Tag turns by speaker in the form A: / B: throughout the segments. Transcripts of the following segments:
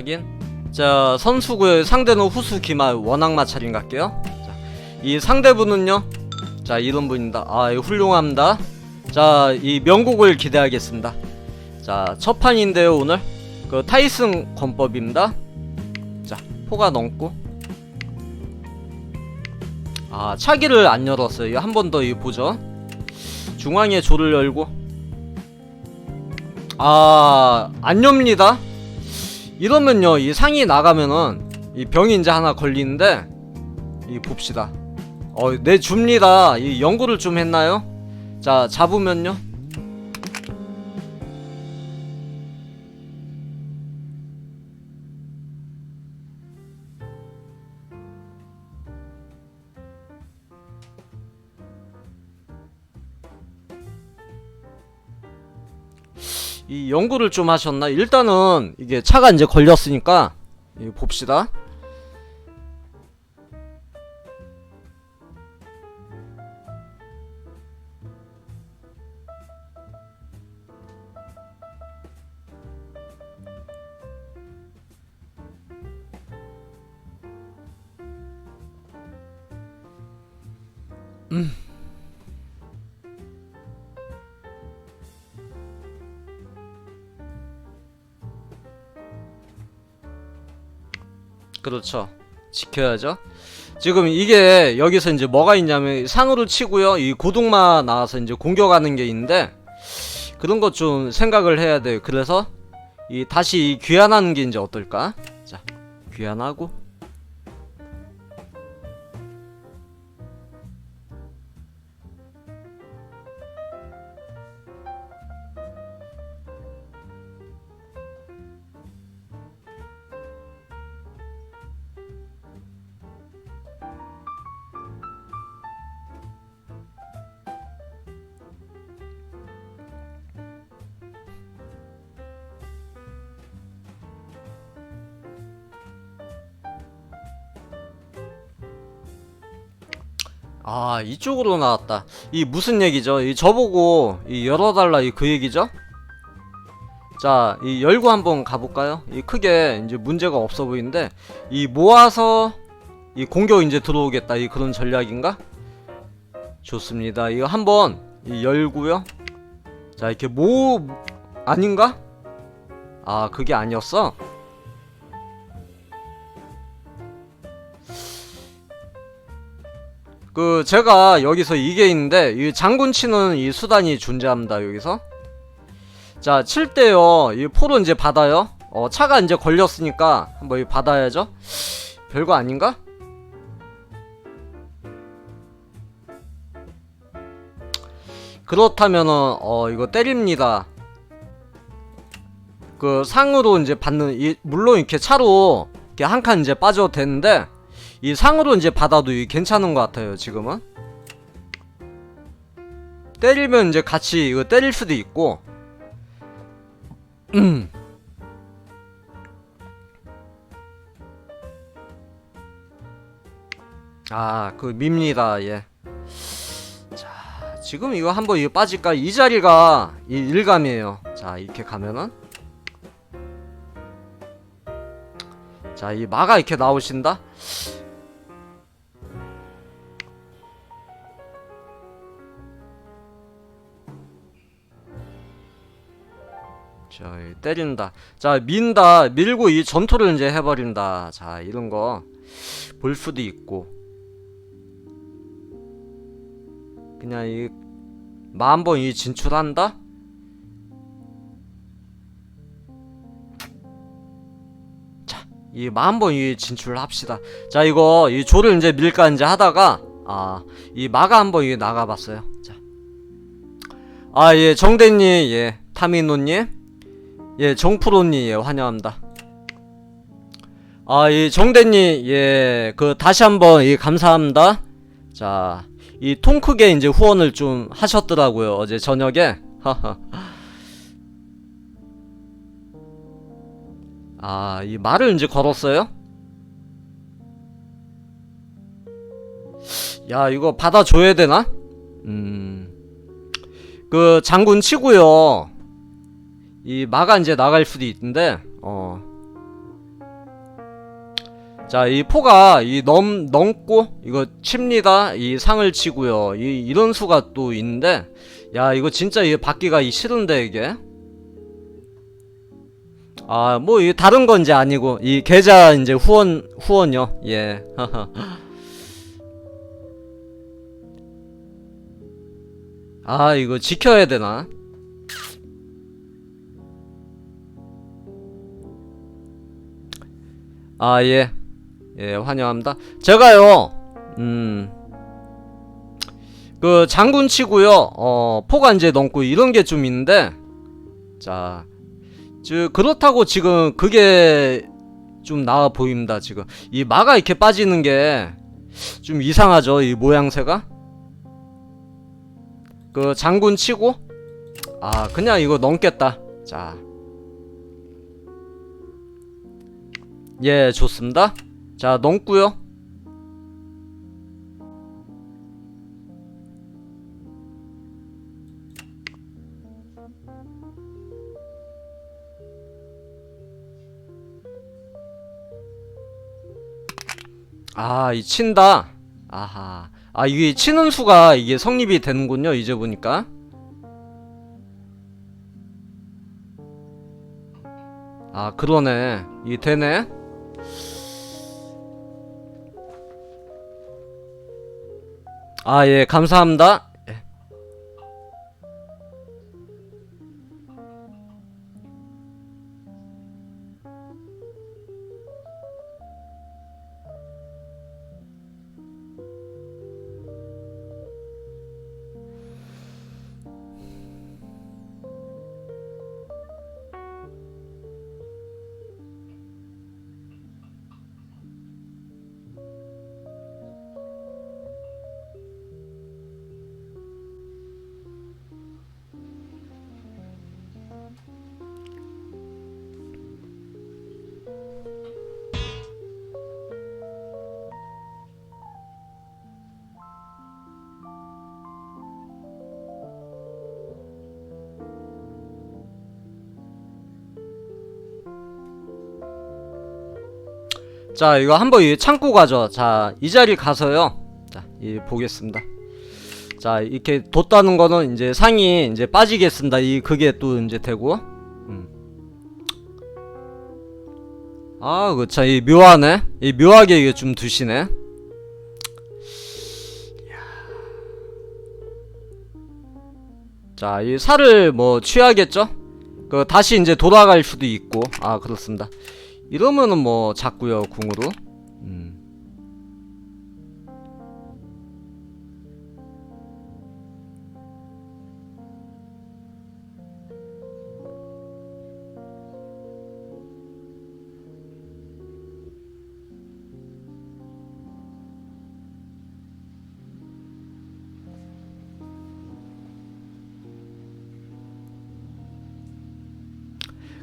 A: 자 확인. 자 선수고요 상대는 후수 기말 원악 마찰인 갈게요. 자, 이 상대분은요? 자 이런 분입니다. 아 이거 훌륭합니다. 자 이 명곡을 기대하겠습니다. 자 첫 판인데요 오늘. 그 타이슨 권법입니다. 자 포가 넘고. 아 차기를 안 열었어요. 한 번 더 이거 보죠. 중앙에 조를 열고. 아안 엽니다 이러면요 이 상이 나가면은 이 병이 이제 하나 걸리는데 이 봅시다. 어내 줍니다. 이 연구를 좀 했나요? 자 잡으면요 연구를 좀 하셨나? 일단은 이게 차가 이제 걸렸으니까 이 봅시다. 그렇죠. 지켜야죠. 지금 이게 여기서 이제 뭐가 있냐면 상으로 치고요. 이 고동마 나와서 이제 공격하는 게 있는데 그런 것 좀 생각을 해야 돼요. 그래서 이 다시 이 귀환하는 게 이제 어떨까? 자, 귀환하고 아 이쪽으로 나왔다. 이 무슨 얘기죠? 이 저보고 이 열어달라 이 그 얘기죠? 자, 이 열고 한번 가볼까요? 이 크게 이제 문제가 없어 보이는데 이 모아서 이 공격 이제 들어오겠다 이 그런 전략인가? 좋습니다. 이거 한번 이 열고요. 자 이렇게 모 아닌가? 아 그게 아니었어. 그 제가 여기서 이게 있는데 이 장군 치는 이 수단이 존재합니다 여기서. 자 칠 때요. 이 포로 이제 받아요. 어 차가 이제 걸렸으니까 한번 이 받아야죠. 별거 아닌가? 그렇다면은 어 이거 때립니다. 그 상으로 이제 받는 이 물론 이렇게 차로 이렇게 한 칸 이제 빠져도 되는데 이 상으로 이제 받아도 이 괜찮은 것 같아요 지금은. 때리면 이제 같이 이거 때릴 수도 있고. 음. 아 그 밉니다 예. 자 지금 이거 한번 이거 빠질까? 이 자리가 이 일감이에요. 자 이렇게 가면은. 자 이 마가 이렇게 나오신다 때린다. 자, 민다. 밀고 이 전투를 이제 해버린다. 자, 이런 거 볼 수도 있고. 그냥 이 만번 이 진출한다? 자, 이 만번 이 진출합시다. 자, 이거 이 조를 이제 밀까 이제 하다가 아, 이 마가 한번 이 나가봤어요. 자, 아, 예, 정대님, 예, 타미노님. 예, 정프로님, 예, 환영합니다. 아, 이 정대님, 예, 그, 다시 한번, 예, 감사합니다. 자, 이 통 크게 이제 후원을 좀 하셨더라고요, 어제 저녁에. 아, 이 말을 이제 걸었어요? 야, 이거 받아줘야 되나? 음, 그, 장군 치고요. 이 마가 이제 나갈 수도 있는데 어 자, 이 포가 이 넘, 넘고 이거 칩니다. 이 상을 치고요. 이 이런 수가 또 있는데 야, 이거 진짜 이게 받기가 이 싫은데 이게. 아, 뭐 이 다른 건 이제 아니고 이 계좌 이제 후원 후원요. 예. 아, 이거 지켜야 되나? 아, 예. 예, 환영합니다. 제가요, 음, 그 장군 치고요, 어, 포가 이제 넘고 이런 게 좀 있는데, 자, 저, 그렇다고 지금 그게 좀 나아 보입니다, 지금. 이 마가 이렇게 빠지는 게 좀 이상하죠, 이 모양새가? 그 장군 치고, 아, 그냥 이거 넘겠다. 자. 예, 좋습니다. 자, 넘고요. 아, 이 친다. 아하. 아, 이게 치는 수가 이게 성립이 되는군요. 이제 보니까. 아, 그러네. 이게 되네. 아, 예, 감사합니다. 자, 이거 한번 이 창고 가죠. 자, 이 자리 가서요. 자, 이 보겠습니다. 자, 이렇게 뒀다는 거는 이제 상이 이제 빠지겠습니다. 이 그게 또 이제 되고. 음. 아, 그 참, 이 묘하네. 이 묘하게 이게 좀 두시네. 자, 이 살을 뭐 취하겠죠? 그 다시 이제 돌아갈 수도 있고. 아, 그렇습니다. 이러면은 뭐 작고요 궁으로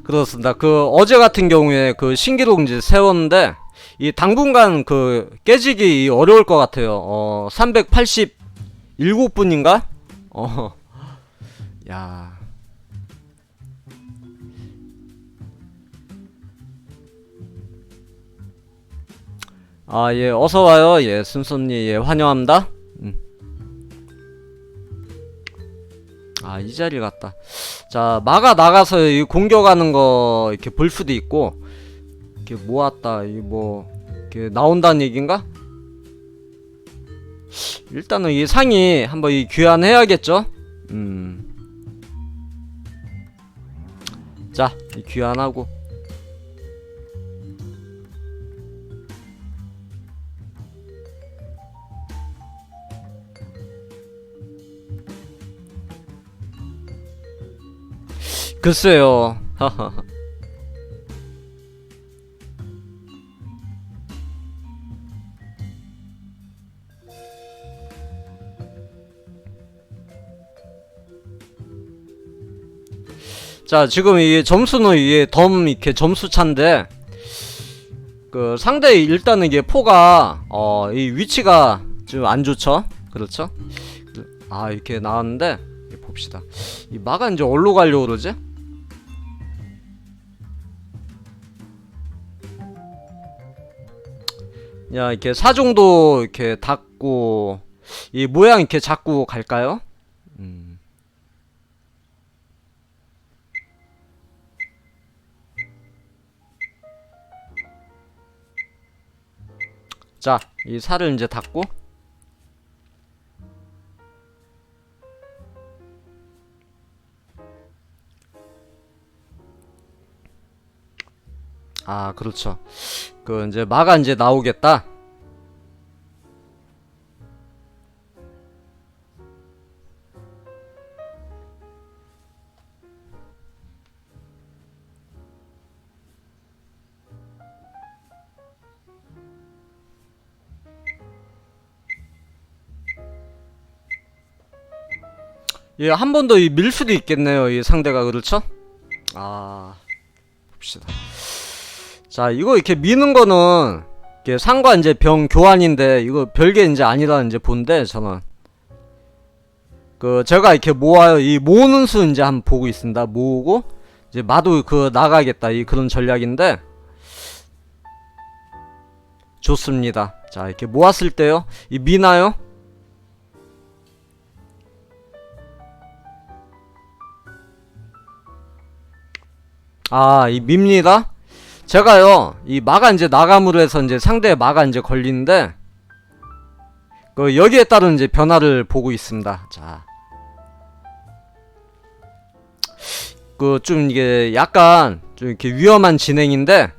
A: 그렇습니다. 그 어제 같은 경우에 그 신기록 이제 세웠는데 이 당분간 그 깨지기 어려울 것 같아요. 어 387분인가? 어. 야. 아, 예, 어서 와요. 예, 순손님, 예, 환영합니다. 아, 이 자리 같다. 자, 마가 나가서 이 공격하는 거 이렇게 볼 수도 있고, 이렇게 모았다, 이 뭐, 이렇게 나온다는 얘긴가? 일단은 이 상이 한번 이 귀환해야겠죠? 음. 자, 이 귀환하고. 글쎄요. 자, 지금 이게 점수는 이게 덤 이렇게 점수 차인데 그 상대 일단은 이게 포가 어 이 위치가 좀 안 좋죠. 그렇죠? 아, 이렇게 나왔는데 봅시다. 이 마가 이제 어디로 가려고 그러지? 야 이렇게 사정도 이렇게 닫고 이 모양 이렇게 잡고 갈까요? 음. 자, 이 살을 이제 닫고 아, 그렇죠. 그 이제 마가 이제 나오겠다. 예, 한 번 더 밀 수도 있겠네요. 이 상대가 그렇죠? 아, 봅시다. 자, 이거 이렇게 미는 거는 이게 상과 이제 병 교환인데 이거 별게 이제 아니라 이제 본데 저는 그 제가 이렇게 모아요. 이 모으는 수 이제 한번 보고 있습니다. 모으고 이제 마도 그 나가겠다 이 그런 전략인데 좋습니다. 자, 이렇게 모았을 때요. 이 미나요? 아, 이 밉니다. 제가요, 이 마가 이제 나감으로 해서 이제 상대의 마가 이제 걸리는데, 그, 여기에 따른 이제 변화를 보고 있습니다. 자. 그, 좀 이게 약간, 좀 이렇게 위험한 진행인데,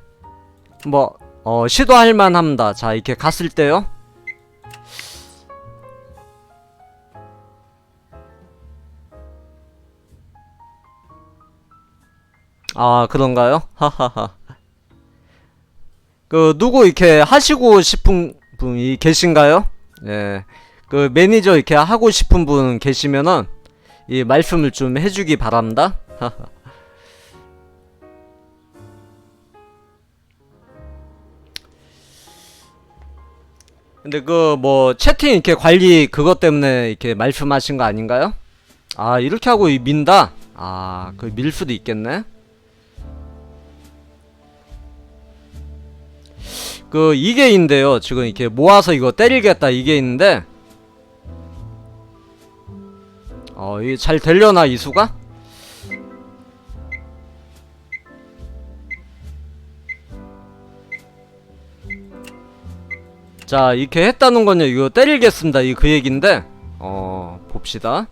A: 뭐, 어, 시도할 만합니다. 자, 이렇게 갔을 때요. 아, 그런가요? 하하하. 그, 누구 이렇게 하시고 싶은 분이 계신가요? 예. 그, 매니저 이렇게 하고 싶은 분 계시면은, 이 말씀을 좀 해주기 바랍니다. 근데 그, 뭐, 채팅 이렇게 관리 그것 때문에 이렇게 말씀하신 거 아닌가요? 아, 이렇게 하고 이 민다? 아, 그 밀 수도 있겠네? 그 이게 있는데요. 지금 이렇게 모아서 이거 때리겠다. 이게 있는데. 어 이게 잘 되려나 이수가? 자 이렇게 했다는 건요. 이거 때리겠습니다. 이 그 얘긴데. 어 봅시다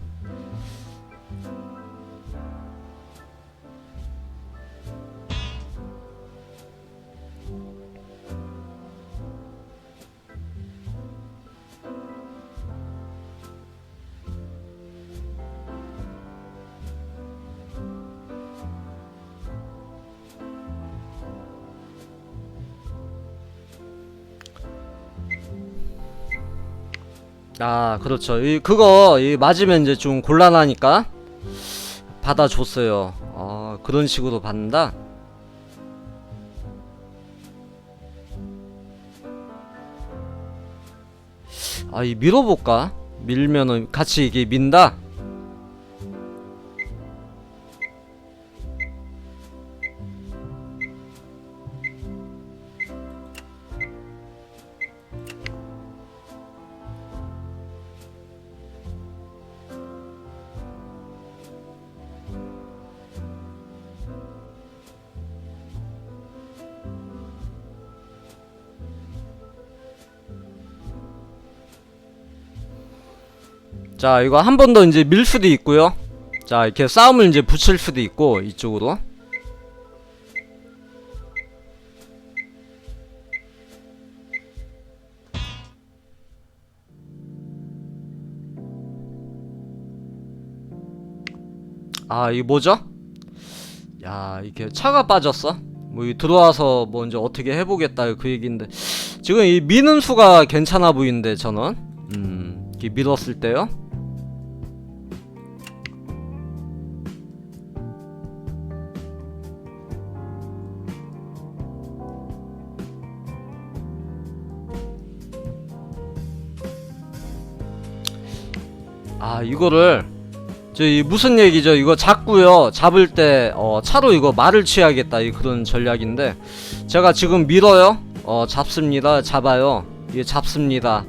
A: 아 그렇죠. 이 그거 이 맞으면 이제 좀 곤란하니까 받아줬어요. 아 그런 식으로 받는다? 아이 밀어볼까? 밀면은 같이 이게 민다 자 이거 한 번 더 이제 밀 수도 있고요. 자 이렇게 싸움을 이제 붙일 수도 있고 이쪽으로. 아 이거 뭐죠? 야 이렇게 차가 빠졌어? 뭐 이 들어와서 먼저 어떻게 해보겠다 그 얘기인데. 지금 이 미는 수가 괜찮아 보이는데 저는. 음 이렇게 밀었을 때요 아 이거를 저이 무슨 얘기죠? 이거 잡고요. 잡을 때 어, 차로 이거 말을 취하겠다. 이 그런 전략인데 제가 지금 밀어요. 어 잡습니다. 잡아요. 예 잡습니다.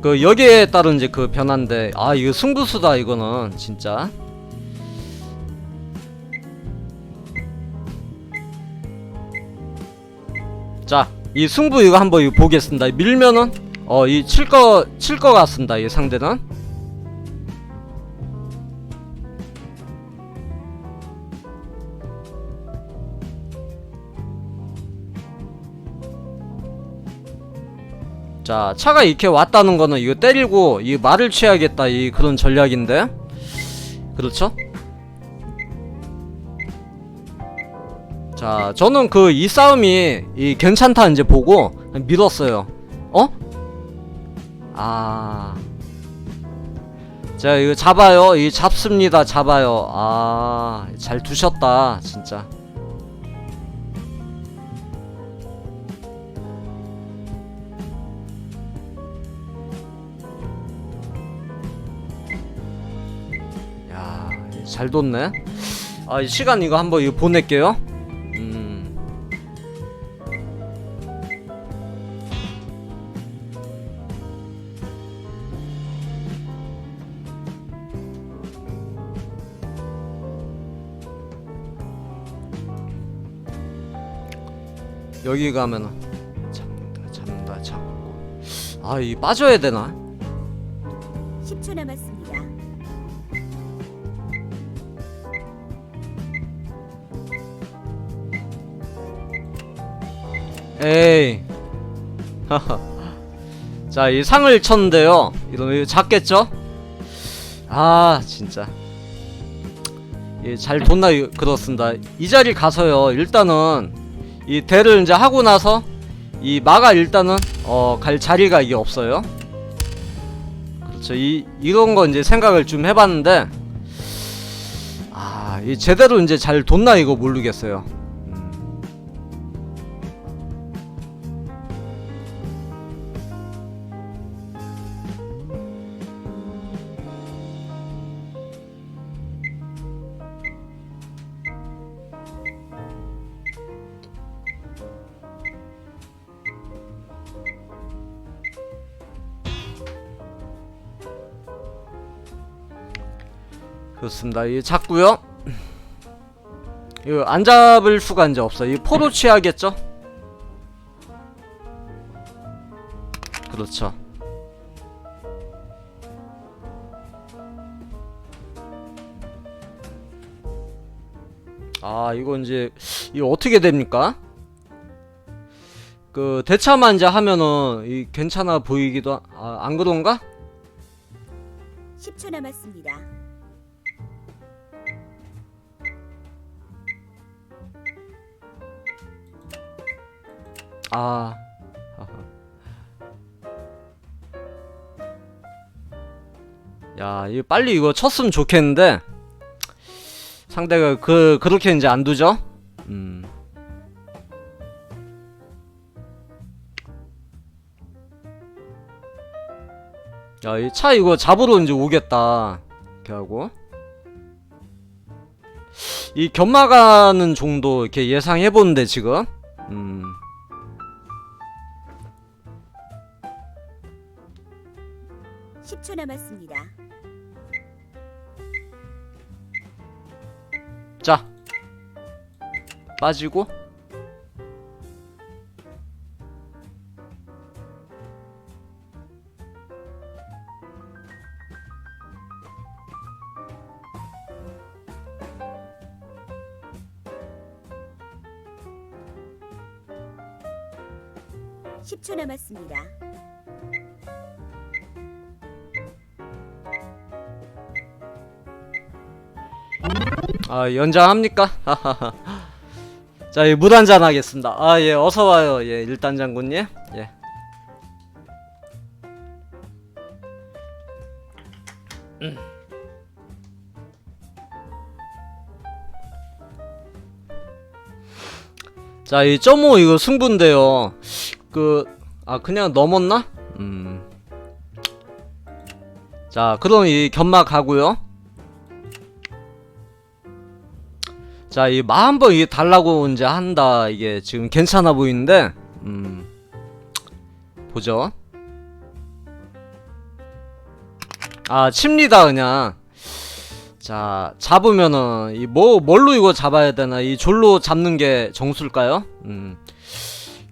A: 그 여기에 따른 이제 그 변화인데 아 이거 승부수다 이거는. 진짜. 자 이 승부 이거 한번 보겠습니다. 밀면은 어 이 칠 거 칠 거 같습니다. 이 상대는 자 차가 이렇게 왔다는 거는 이거 때리고 이 말을 취하겠다 이 그런 전략인데? 그렇죠? 자 저는 그 이 싸움이 이 괜찮다 이제 보고 믿었어요. 어? 아. 자 이거 잡아요. 이 잡습니다. 잡아요. 아 잘 두셨다 진짜 잘 뒀네. 아, 이 시간 이거 한번 이거 보낼게요. 음. 여기 가면은 잡는다, 잡는다, 잡고. 아, 이 빠져야 되나?
B: 10초 남았습니다.
A: 에이. 자, 이 상을 쳤는데요. 이러면 작겠죠? 아, 진짜. 예, 잘 돈나 그렇습니다. 이 자리 가서요. 일단은 이 대를 이제 하고 나서 이 마가 일단은 어, 갈 자리가 이게 없어요. 그렇죠. 이 이런 거 이제 생각을 좀 해봤는데 아, 이 제대로 이제 잘 돈나 이거 모르겠어요. 그렇습니다. 이 잡고요. 이거 안 잡을 수가 이제 없어. 이 포로 취하겠죠? 그렇죠. 아 이거 이제 이거 어떻게 됩니까? 그 대차만 이제 하면은 이 괜찮아 보이기도 하- 아, 안 그런가?
B: 10초 남았습니다.
A: 아. 야, 이거 빨리 이거 쳤으면 좋겠는데 상대가 그 그렇게 이제 안 두죠? 음. 야, 이 차 이거 잡으러 이제 오겠다. 이렇게 하고. 이 견마가는 정도 이렇게 예상해 보는데 지금. 음.
B: 십초 남았습니다.
A: 자 빠지고
B: 십초 남았습니다.
A: 아 연장합니까? 자, 예, 물 한잔 하겠습니다. 아, 예, 어서 와요. 예, 일단 장군님. 예. 음. 자, 이 점오 이거 승부인데요. 그, 아, 그냥 넘었나? 음. 자, 그럼 이 견막 가고요. 자, 이마 한번 이게 달라고 이제 한다. 이게 지금 괜찮아 보이는데, 음. 보죠. 아, 칩니다, 그냥. 자, 잡으면은, 이, 뭐, 뭘로 이거 잡아야 되나? 이 졸로 잡는 게 정수일까요? 음.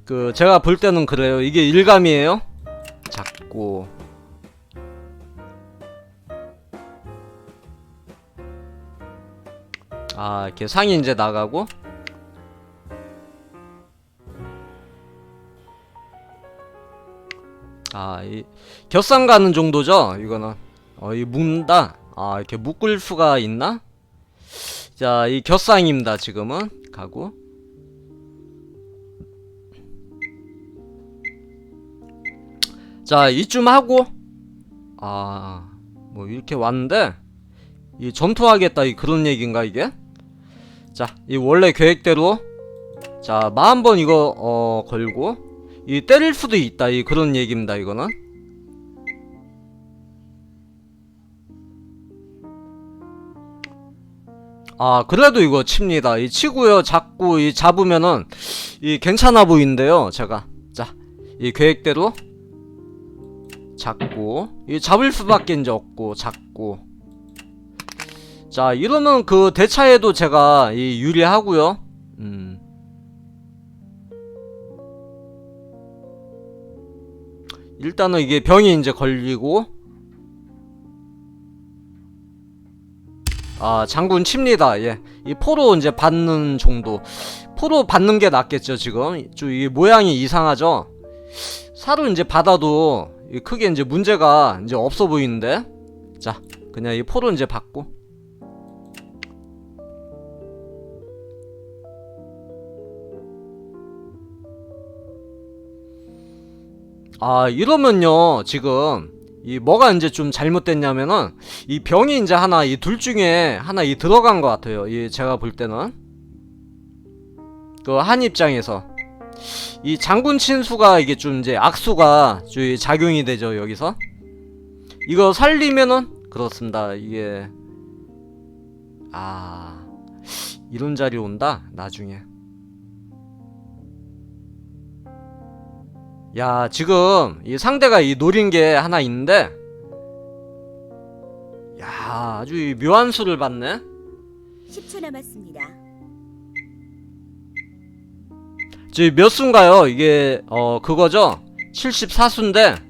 A: 그, 제가 볼 때는 그래요. 이게 일감이에요. 잡고. 아, 이렇게 상이 이제 나가고. 아, 이, 겹상 가는 정도죠? 이거는. 어, 이 묶는다? 아, 이렇게 묶을 수가 있나? 자, 이 겹상입니다, 지금은. 가고. 자, 이쯤 하고. 아, 뭐, 이렇게 왔는데. 이 전투하겠다, 이 그런 얘기인가, 이게? 자, 이 원래 계획대로. 자, 마한 번 이거, 어, 걸고. 이 때릴 수도 있다, 이 그런 얘기입니다, 이거는. 아 그래도 이거 칩니다 이 치고요 잡고 이 잡으면은 이 괜찮아 보이는데요 제가 자 이 계획대로 잡고 이 잡을 수밖에 이제 없고 잡고 자 이러면 그 대차에도 제가 이 유리하고요. 음. 일단은 이게 병이 이제 걸리고. 아 장군 칩니다. 예. 이 포로 이제 받는 정도. 포로 받는 게 낫겠죠 지금. 좀 이 모양이 이상하죠? 사로 이제 받아도 이 크게 이제 문제가 이제 없어 보이는데. 자 그냥 이 포로 이제 받고 아 이러면요 지금 이 뭐가 이제 좀 잘못됐냐면은 이 병이 이제 하나 이 둘 중에 하나 이 들어간 것 같아요. 이 제가 볼 때는. 그 한 입장에서. 이 장군 친수가 이게 좀 이제 악수가 좀 작용이 되죠 여기서. 이거 살리면은 그렇습니다. 이게 아 이런 자리 온다 나중에 야 지금 이 상대가 이 노린 게 하나 있는데? 야 아주 이 묘한 수를 받네.
B: 10초 남았습니다.
A: 지금 몇 수인가요? 이게 어 그거죠? 74수인데.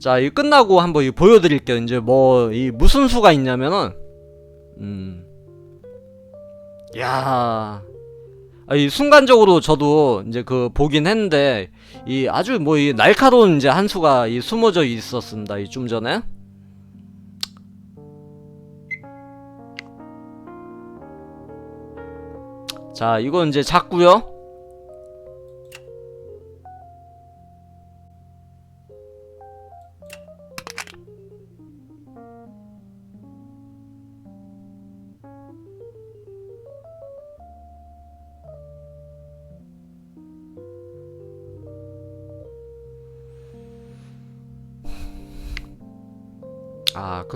A: 자 이 끝나고 한번 이 보여드릴게요. 이제 뭐 이 무슨 수가 있냐면은. 음야. 아, 이 순간적으로 저도 이제 그 보긴 했는데 이 아주 뭐 이 날카로운 이제 한 수가 이 숨어져 있었습니다. 이 좀 전에. 자, 이건 이제 작고요.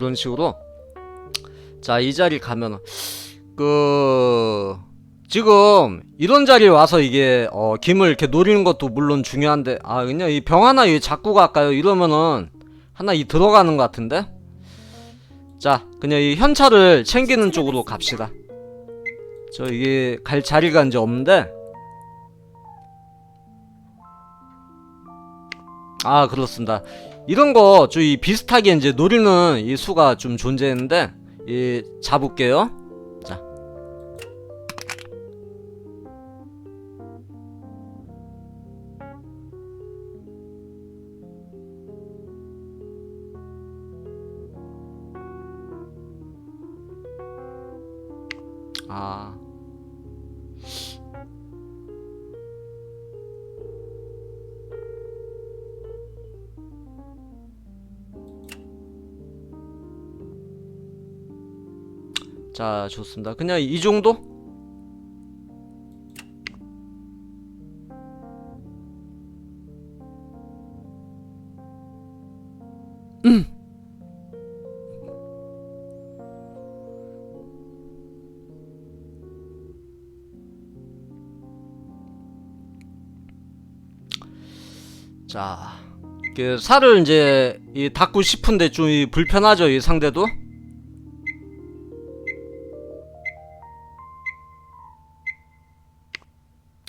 A: 그런 식으로. 자, 이 자리 가면 그 지금 이런 자리에 와서 이게 어 김을 이렇게 노리는 것도 물론 중요한데 아 그냥 이 병 하나 이 잡고 갈까요? 이러면은 하나 이 들어가는 것 같은데. 자, 그냥 이 현찰을 챙기는 쪽으로 갑시다. 저 이게 갈 자리가 이제 없는데. 아, 그렇습니다. 이런 거, 저이 비슷하게 이제 노리는 이 수가 좀 존재했는데, 이, 잡을게요. 자, 좋습니다. 그냥 이 정도? 음. 자. 그 살을 이제 이 닫고 싶은데 좀이 불편하죠 이 상대도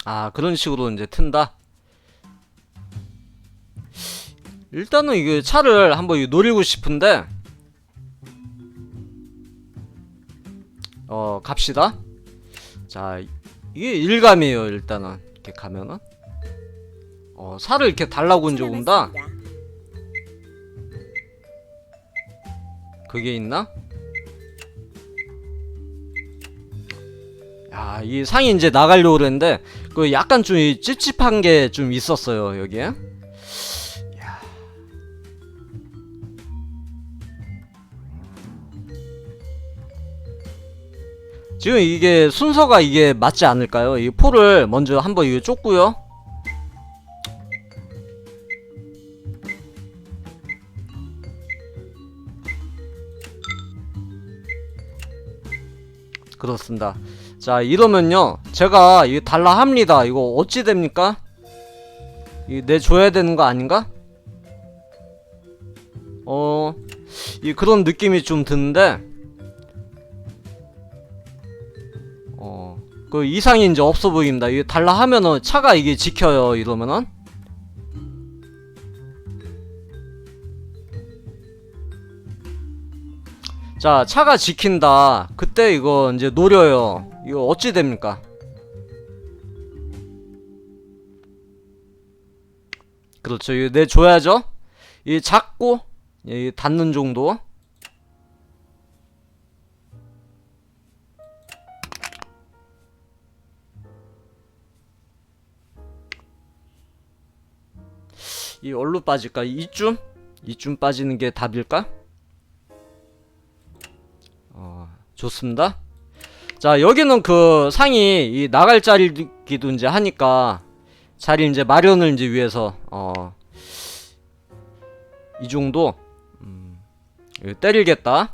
A: 아 그런 식으로 이제 튼다 일단은 이게 차를 한번 이 노리고 싶은데 어 갑시다 자 이게 일감이에요 일단은 이렇게 가면은 어 살을 이렇게 달라고 이제 온다. 그게 있나? 야, 이 상이 이제 나가려고 그랬는데 그 약간 좀이 찝찝한 게 좀 있었어요, 여기에. 야. 지금 이게 순서가 이게 맞지 않을까요? 이 포를 먼저 한번 이거 쫓고요. 그렇습니다. 자 이러면요 제가 이 달라 합니다. 이거 어찌 됩니까? 이 내줘야 되는 거 아닌가? 어, 이 그런 느낌이 좀 드는데, 어, 그 이상이 이제 없어 보입니다. 이 달라 하면은 차가 이게 지켜요. 이러면은. 자, 차가 지킨다. 그때 이거 이제 노려요. 이거 어찌 됩니까? 그렇죠. 이거 내줘야죠. 이 작고 이 닿는 정도. 이 얼로 빠질까? 이쯤? 이쯤 빠지는 게 답일까? 어, 좋습니다. 자, 여기는 그 상이 이 나갈 자리기도 이제 하니까 자리 이제 마련을 이제 위해서 어, 이 정도 음, 때리겠다.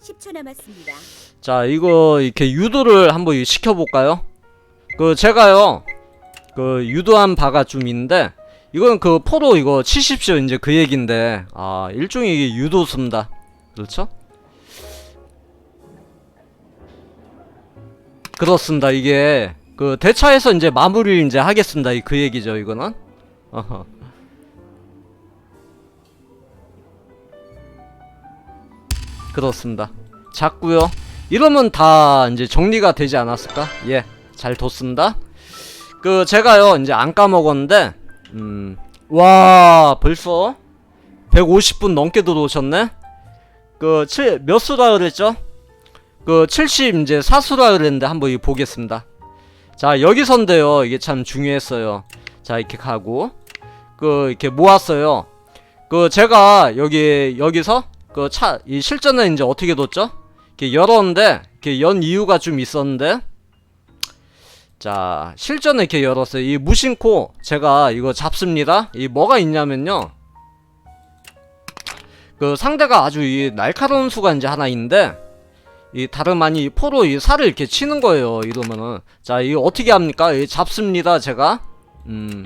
B: 십초 남았습니다.
A: 자, 이거 이렇게 유도를 한번 시켜볼까요? 그 제가요, 그 유도한 바가 좀 있는데 이건 그 포로 이거 치십시오 이제 그 얘긴데 아 일종의 유도수입니다. 그렇죠? 그렇습니다. 이게 그 대차에서 이제 마무리를 이제 하겠습니다. 이 그 얘기죠. 이거는. 어허. 그렇습니다. 작고요. 이러면 다 이제 정리가 되지 않았을까? 예, 잘 뒀습니다. 그 제가요 이제 안 까먹었는데, 음, 와 벌써 150분 넘게 들어오셨네. 그 칠, 몇 수라 그랬죠? 그 70 이제 4수라 그랬는데 한번 이 보겠습니다. 자 여기선데요 이게 참 중요했어요. 자 이렇게 가고 그 이렇게 모았어요. 그 제가 여기 여기서 그 차 이 실전은 이제 어떻게 뒀죠? 이렇게 열었는데 이렇게 연 이유가 좀 있었는데 자 실전에 이렇게 열었어요. 이 무심코 제가 이거 잡습니다. 이 뭐가 있냐면요. 그 상대가 아주 이 날카로운 수가 이제 하나 있는데 이 다름 아니 이 포로 이 살을 이렇게 치는 거예요. 이러면은 자이 어떻게 합니까? 이 잡습니다. 제가 음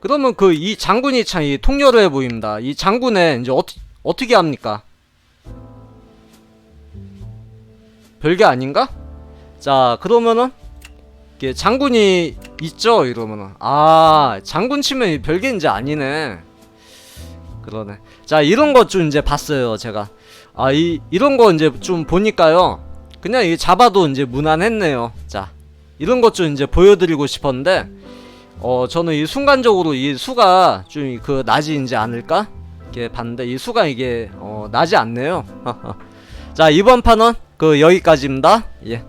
A: 그러면 그 이 장군이 참 이 통렬해 보입니다. 이 장군에 이제 어, 어떻게 합니까? 별게 아닌가? 자 그러면은 이게 장군이 있죠 이러면은. 아 장군 치면 별게 이제 아니네. 그러네. 자 이런 것 좀 이제 봤어요 제가. 아 이 이런 거 이제 좀 보니까요. 그냥 이 잡아도 이제 무난했네요. 자 이런 것 좀 이제 보여드리고 싶었는데 어 저는 이 순간적으로 이 수가 좀그 이제 않을까? 이렇게 봤는데 이 수가 이게 어 나지 않네요. 자 이번 판은 그 여기까지입니다. 예